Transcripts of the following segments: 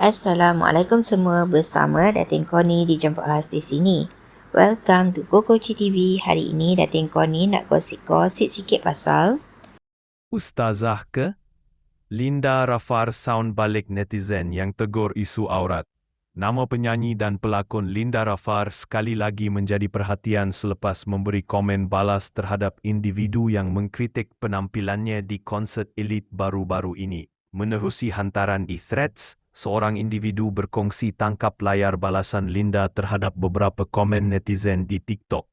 Assalamualaikum semua bersama Datin Koni di Jemput Khas di sini. Welcome to Kokoci TV. Hari ini Datin Koni nak gosip-gosip sikit pasal Ustazah ke? Linda Rafar sound balik netizen yang tegur isu aurat. Nama penyanyi dan pelakon Linda Rafar sekali lagi menjadi perhatian selepas memberi komen balas terhadap individu yang mengkritik penampilannya di konsert elit baru-baru ini. Menerusi hantaran e-threads, seorang individu berkongsi tangkap layar balasan Linda terhadap beberapa komen netizen di TikTok.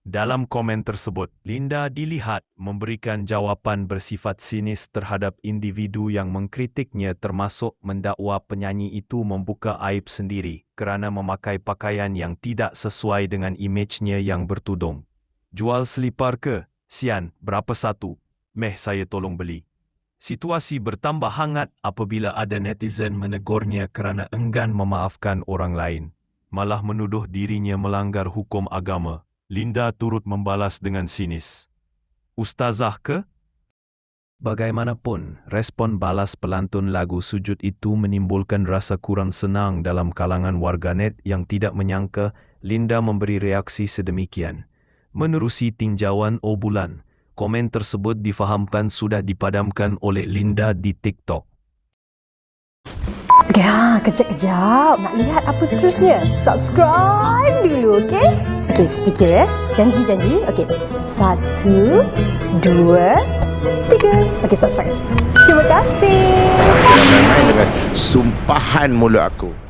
Dalam komen tersebut, Linda dilihat memberikan jawapan bersifat sinis terhadap individu yang mengkritiknya termasuk mendakwa penyanyi itu membuka aib sendiri kerana memakai pakaian yang tidak sesuai dengan imejnya yang bertudung. Jual selipar ke? Sian, berapa satu? Meh saya tolong beli. Situasi bertambah hangat apabila ada netizen menegurnya kerana enggan memaafkan orang lain. Malah menuduh dirinya melanggar hukum agama. Linda turut membalas dengan sinis. Ustazah ke? Bagaimanapun, respon balas pelantun lagu sujud itu menimbulkan rasa kurang senang dalam kalangan warganet yang tidak menyangka Linda memberi reaksi sedemikian. Menerusi tinjauan O Bulan, komen tersebut difahamkan sudah dipadamkan oleh Linda di TikTok. Ya, kejap-kejap. Nak lihat apa seterusnya? Subscribe dulu, okey? Okey, sedikit ya. Janji-janji. Okey. Satu, dua, tiga. Okey, subscribe. Terima kasih. Dengan sumpahan mulut aku.